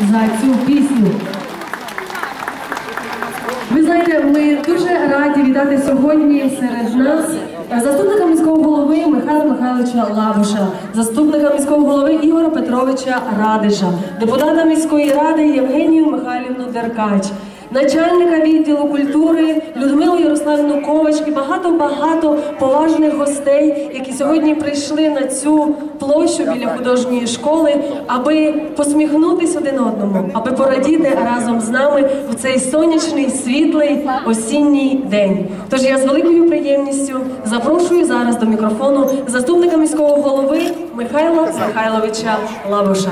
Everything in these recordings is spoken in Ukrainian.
за цю пісню. Ви знаєте, ми дуже раді вітати сьогодні серед нас заступника міського голови Михайла Михайловича Лавуша, заступника міського голови Ігора Петровича Радиша, депутата міської ради Євгенію Михайлівну Деркач, начальника відділу культури Людмилу Ярославівну Ковач і багато-багато поважних гостей, які сьогодні прийшли на цю площу біля художньої школи, аби посміхнутися один одному, аби порадіти разом з нами в цей сонячний, світлий осінній день. Тож я з великою приємністю запрошую зараз до мікрофону заступника міського голови Михайла Михайловича Лавуша.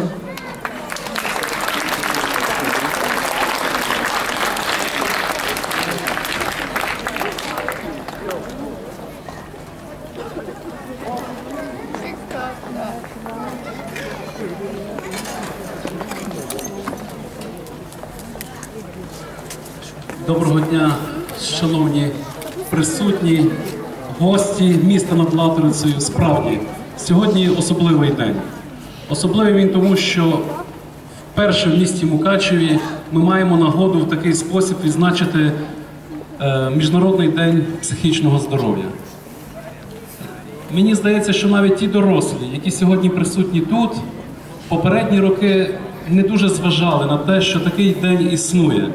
Доброго дня, шановні присутні, гості міста над Латерицею. Справді, сьогодні особливий день. Особливий він тому, що вперше в місті Мукачеві ми маємо нагоду в такий спосіб відзначити е, Міжнародний день психічного здоров'я. Мені здається, що навіть ті дорослі, які сьогодні присутні тут, попередні роки не дуже зважали на те, що такий день існує.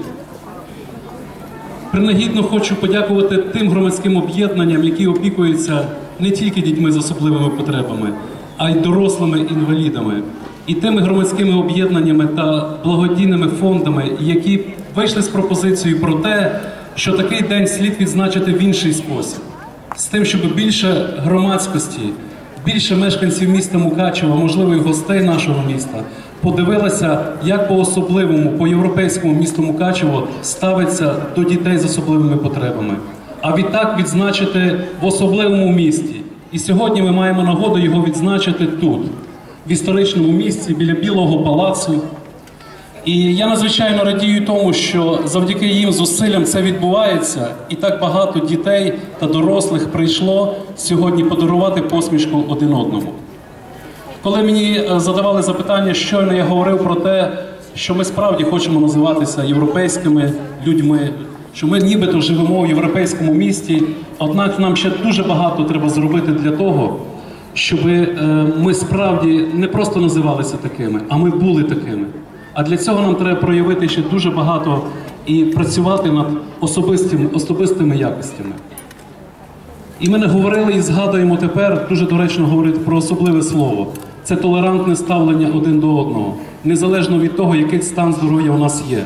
Принагідно хочу подякувати тим громадським об'єднанням, які опікуються не тільки дітьми з особливими потребами, а й дорослими інвалідами, і тими громадськими об'єднаннями та благодійними фондами, які вийшли з пропозицією про те, що такий день слід відзначити в інший спосіб, з тим, щоб більше громадськості, більше мешканців міста Мукачева, можливо, і гостей нашого міста, подивилася, як по-особливому, по-європейському місту Мукачево ставиться до дітей з особливими потребами. А відтак відзначити в особливому місті. І сьогодні ми маємо нагоду його відзначити тут, в історичному місці, біля Білого палацу. І я надзвичайно радію тому, що завдяки їм зусиллям це відбувається, і так багато дітей та дорослих прийшло сьогодні подарувати посмішку один одному. Коли мені е, задавали запитання, щойно я говорив про те, що ми справді хочемо називатися європейськими людьми, що ми нібито живемо в європейському місті, однак нам ще дуже багато треба зробити для того, щоб е, ми справді не просто називалися такими, а ми були такими. А для цього нам треба проявити ще дуже багато і працювати над особистими, особистими якостями. І ми не говорили і згадуємо тепер, дуже доречно говорити про особливе слово. Це толерантне ставлення один до одного, незалежно від того, який стан здоров'я у нас є.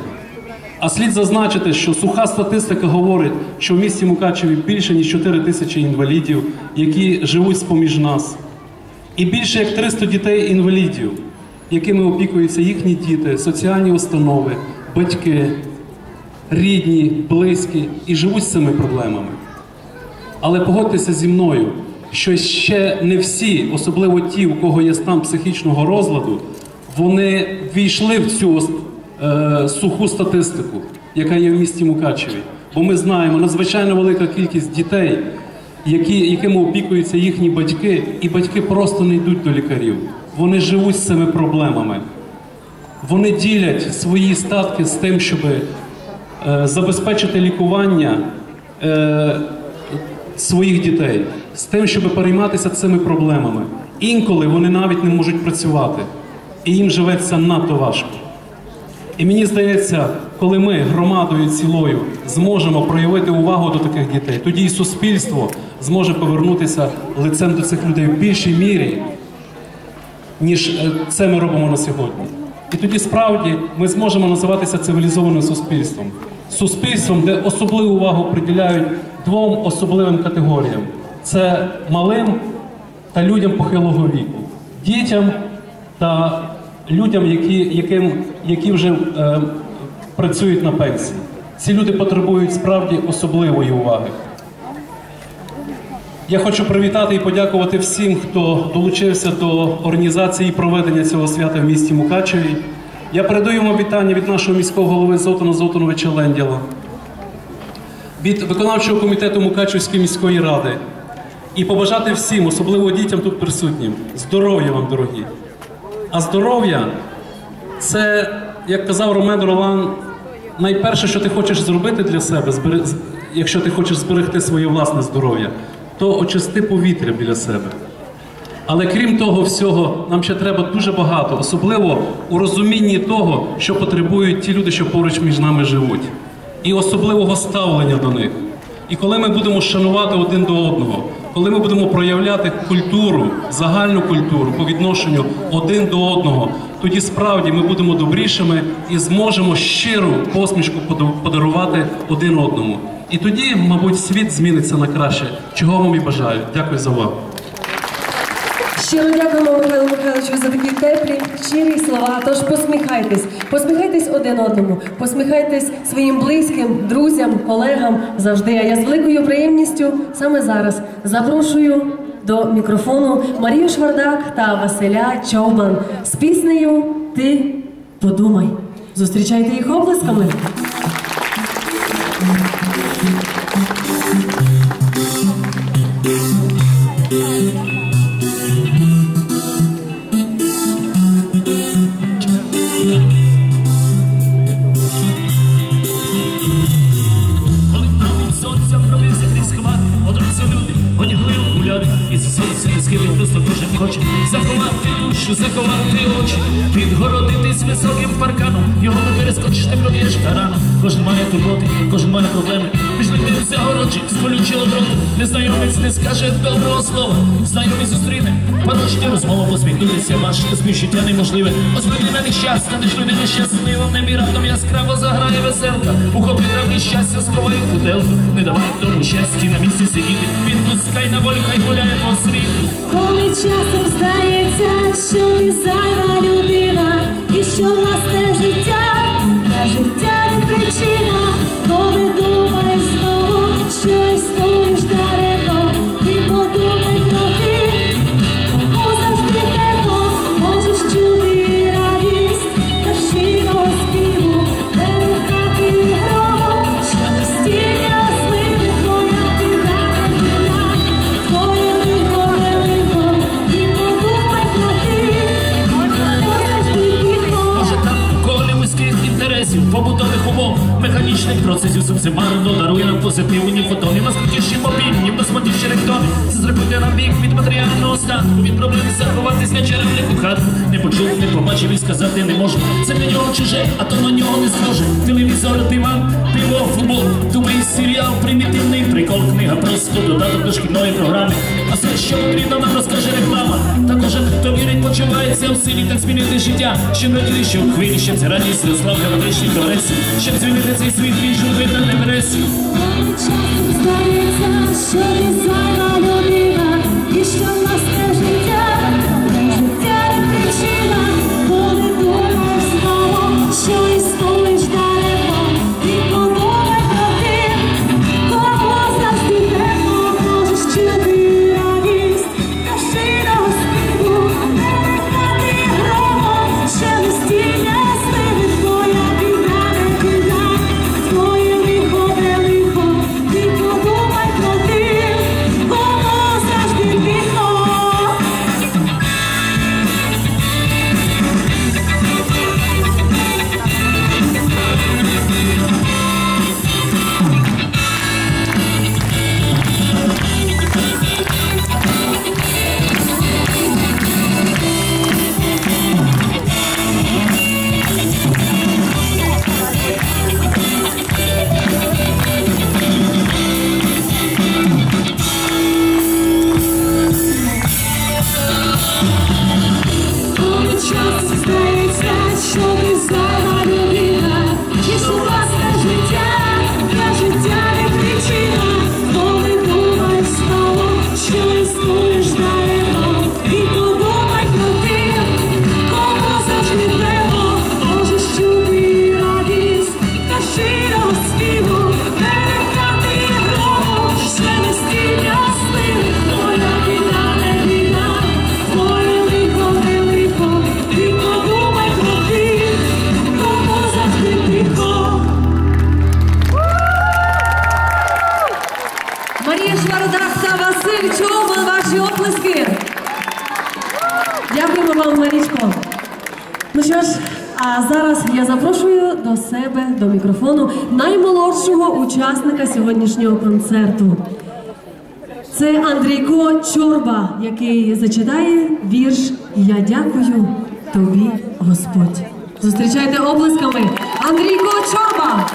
А слід зазначити, що суха статистика говорить, що в місті Мукачеві більше ніж 4 тисячі інвалідів, які живуть з-поміж нас, і більше як 300 дітей-інвалідів, якими опікуються їхні діти, соціальні установи, батьки, рідні, близькі і живуть з цими проблемами. Але погодьтеся зі мною, що ще не всі, особливо ті, у кого є стан психічного розладу, вони війшли в цю е, суху статистику, яка є в місті Мукачеві. Бо ми знаємо надзвичайно велика кількість дітей, які, якими опікуються їхні батьки, і батьки просто не йдуть до лікарів. Вони живуть з цими проблемами. Вони ділять свої статки з тим, щоб е, забезпечити лікування. Е, своїх дітей з тим, щоб перейматися цими проблемами. Інколи вони навіть не можуть працювати, і їм живеться надто важко. І мені здається, коли ми громадою цілою зможемо проявити увагу до таких дітей, тоді і суспільство зможе повернутися лицем до цих людей в більшій мірі, ніж е, це ми робимо на сьогодні. І тоді справді ми зможемо називатися цивілізованим суспільством, суспільством, де особливу увагу приділяють двом особливим категоріям: це малим та людям похилого віку, дітям та людям, які, яким, які вже е, працюють на пенсії. Ці люди потребують справді особливої уваги. Я хочу привітати і подякувати всім, хто долучився до організації і проведення цього свята в місті Мукачеві. Я передаю вам вітання від нашого міського голови Зотона Зотоновича Ленділа, від виконавчого комітету Мукачевської міської ради і побажати всім, особливо дітям тут присутнім, здоров'я вам, дорогі. А здоров'я це, як казав Ромен Ролан, найперше, що ти хочеш зробити для себе, якщо ти хочеш зберегти своє власне здоров'я, то очисти повітря біля себе. Але крім того всього, нам ще треба дуже багато, особливо у розумінні того, що потребують ті люди, що поруч між нами живуть, і особливого ставлення до них. І коли ми будемо шанувати один до одного, коли ми будемо проявляти культуру, загальну культуру по відношенню один до одного, тоді справді ми будемо добрішими і зможемо щиру посмішку пода- подарувати один одному. І тоді, мабуть, світ зміниться на краще, чого вам і бажаю. Дякую за увагу. Щиро дякуємо Михайлу Михайловичу за такі теплі, щирі слова. Тож посміхайтесь, посміхайтесь один одному, посміхайтесь своїм близьким, друзям, колегам завжди. А я з великою приємністю саме зараз запрошую до мікрофону Марію Швардак та Василя Човбан з піснею Ти подумай. Зустрічайте їх оплесками. Душу, заховати очі, підгородитись високим парканом, його не перескочиш, не проб'єш тарана. Кожен має турботи, кожен має проблеми. Загородчик з болючого. Незнайомець не скаже доброго слова. Знайомий зустріне, порожня розмова посміхнутися, важко співчуття неможливе. Озброєння на нещастя, ти ж людина щаслива, в небі раптом яскраво заграє веселка. Ухопи травні щастя, сховай в бутелку. Не давай тому щастя на місці сидіти. Відпускай на волю, хай гуляє по світу. Коли часом здається, що ти зайва людина, Proszę bardzo, daruje nam posypnie unifotony, was przecież się насматіші ректони. Це зробити нам бік від матеріального стану, від проблем заховатись на черевнику хату. Не почув, не побачив і сказати не можу. Це для нього чуже, а то на нього не схоже. Телевізор, диван, пиво, футбол, думай серіал, примітивний прикол, книга просто додаток до шкільної програми. А все, що потрібно, нам розкаже реклама. Та кожен, хто вірить, почувається в силі, так змінити життя. Щоб раділи, що в хвилі, щоб це радість, слава геометричних прогресів, щоб звільнити цей світ від журби та Change, change, change, change, show change, change, change, change, change, А зараз я запрошую до себе до мікрофону наймолодшого учасника сьогоднішнього концерту. Це Андрійко Чорба, який зачитає вірш Я дякую тобі, Господь. Зустрічайте облисками Андрійко Чорба!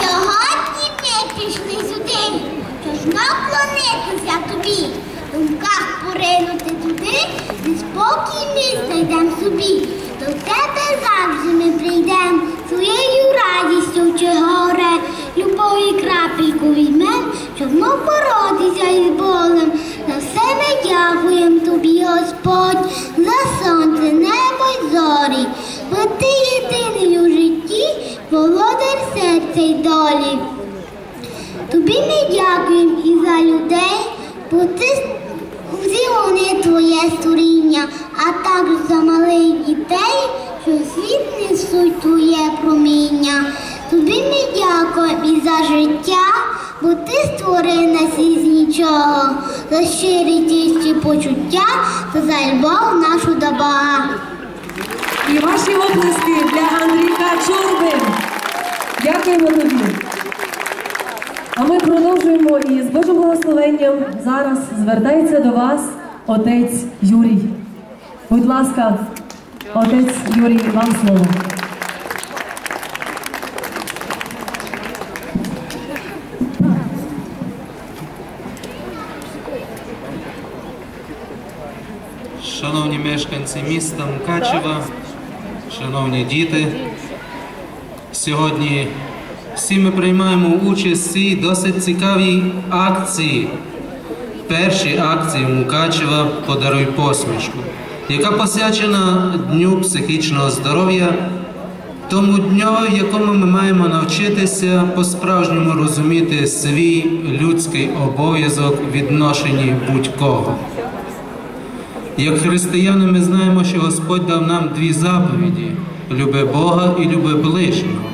Сьогодні ми прийшли сюди, щоб наклонитися тобі, в думках поринути туди, де спокій ми знайдем собі. До тебе завжди ми прийдем, своєю радістю чи горе, любові крапельку візьмем, щоб мов боротися із болем. За все ми дякуємо тобі, Господь, за сонце, небо й зорі, бо ти єдиний у житті, володар серця й долі. Тобі ми дякуємо і за людей, бо ти всі вони твоє створіння, а також за малих дітей, що світ несуть твоє проміння. Тобі ми дякуємо і за життя, бо ти створив нас із нічого, за щирі чисті почуття та за любов нашу до. І ваші оплески для Андрійка Чорби. Дякуємо тобі. А ми продовжуємо і з Божим благословенням зараз звертається до вас отець Юрій. Будь ласка, отець Юрій, вам слово. Шановні мешканці міста Мукачева, шановні діти, сьогодні всі ми приймаємо участь в цій досить цікавій акції. Першій акції Мукачева Подаруй посмішку, яка посвячена Дню психічного здоров'я, тому дню, в якому ми маємо навчитися по-справжньому розуміти свій людський обов'язок відношенні будь-кого. Як християни ми знаємо, що Господь дав нам дві заповіді: люби Бога і люби ближнього.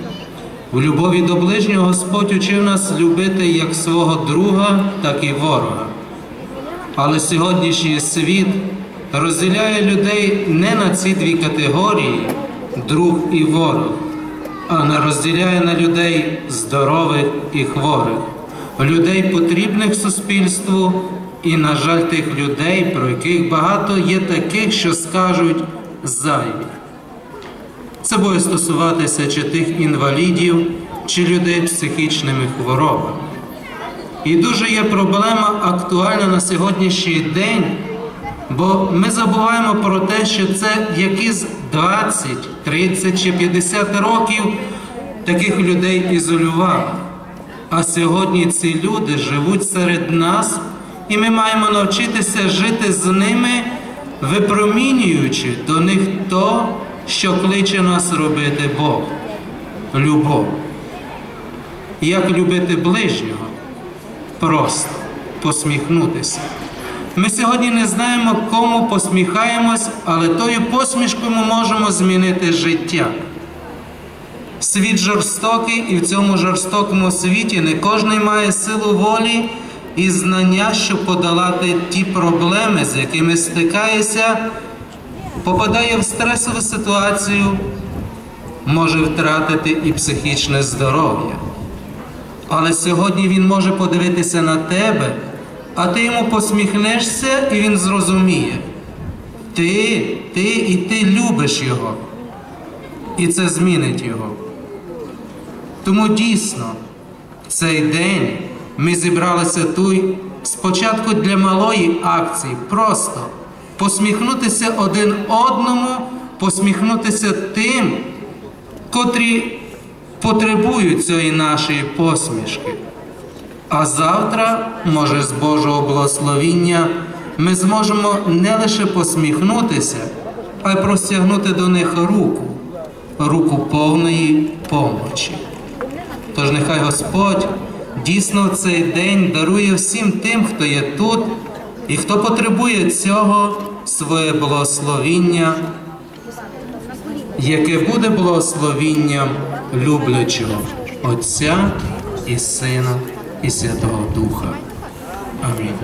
У любові до ближнього Господь учив нас любити як свого друга, так і ворога. Але сьогоднішній світ розділяє людей не на ці дві категорії друг і ворог, а не розділяє на людей здорових і хворих, людей потрібних суспільству і, на жаль, тих людей, про яких багато є таких, що скажуть зайві. Це буде стосуватися чи тих інвалідів, чи людей з психічними хворобами. І дуже є проблема актуальна на сьогоднішній день, бо ми забуваємо про те, що це якісь 20, 30 чи 50 років таких людей ізолювали. А сьогодні ці люди живуть серед нас, і ми маємо навчитися жити з ними, випромінюючи до них то, що кличе нас робити Бог любов. Як любити ближнього? Просто посміхнутися. Ми сьогодні не знаємо, кому посміхаємось, але тою посмішкою ми можемо змінити життя. Світ жорстокий, і в цьому жорстокому світі не кожен має силу волі і знання, щоб подолати ті проблеми, з якими стикається, попадає в стресову ситуацію, може втратити і психічне здоров'я. Але сьогодні він може подивитися на тебе, а ти йому посміхнешся, і він зрозуміє. Ти, ти і ти любиш його. І це змінить його. Тому дійсно, цей день ми зібралися тут спочатку для малої акції, просто посміхнутися один одному, посміхнутися тим, котрі потребують цієї нашої посмішки. А завтра, може, з Божого благословіння, ми зможемо не лише посміхнутися, а й простягнути до них руку, руку повної помочі. Тож нехай Господь дійсно цей день дарує всім тим, хто є тут, І хто потребує цього, своє благословіння, яке буде благословінням люблячого Отця і Сина і Святого Духа. Амінь.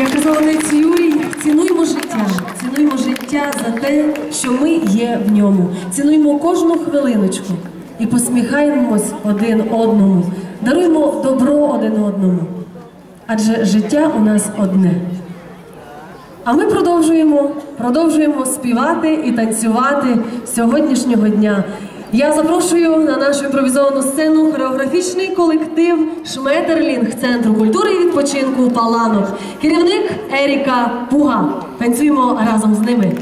Як казав отець Юрій, цінуймо життя, цінуймо життя за те, що ми є в ньому. Цінуймо кожну хвилиночку і посміхаємось один одному, даруймо добро один одному. Адже життя у нас одне. А ми продовжуємо, продовжуємо співати і танцювати сьогоднішнього дня. Я запрошую на нашу імпровізовану сцену хореографічний колектив Шметерлінг Центру культури і відпочинку Паланок. Керівник Еріка Пуга. Танцюємо разом з ними.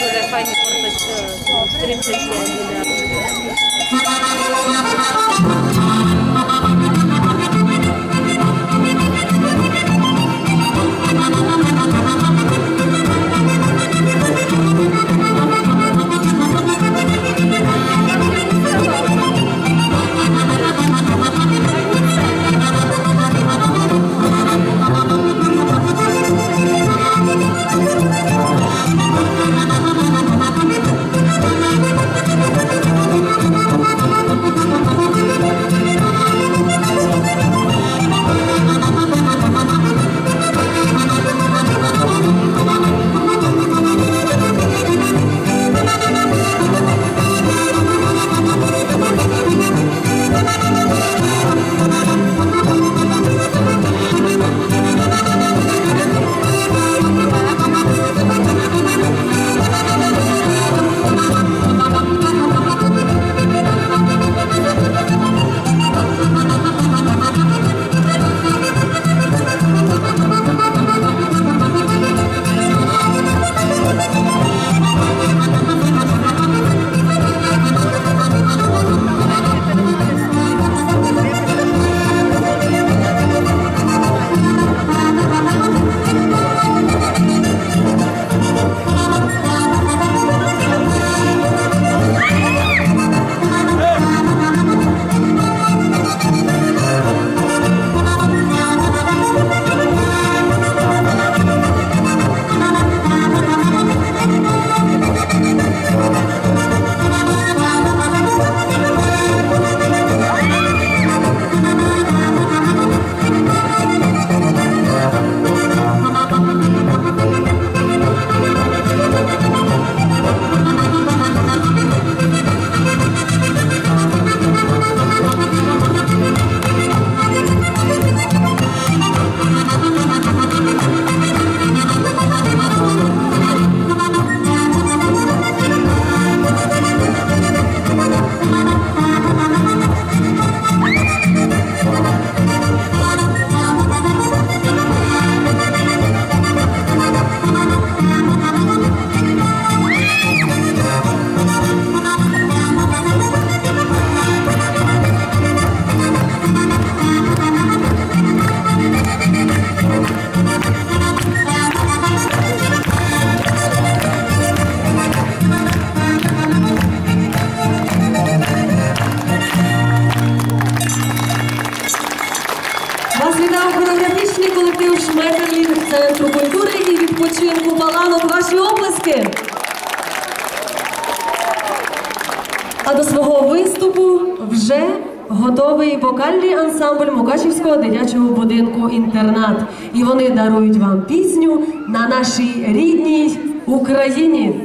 Дуже файні форточки. Вас хореографічний колектив Шметерлінг Центру культури і відпочинку Паланок. Ваші оплески. А до свого виступу вже готовий вокальний ансамбль Мукачівського дитячого будинку інтернат. І вони дарують вам пісню на нашій рідній Україні.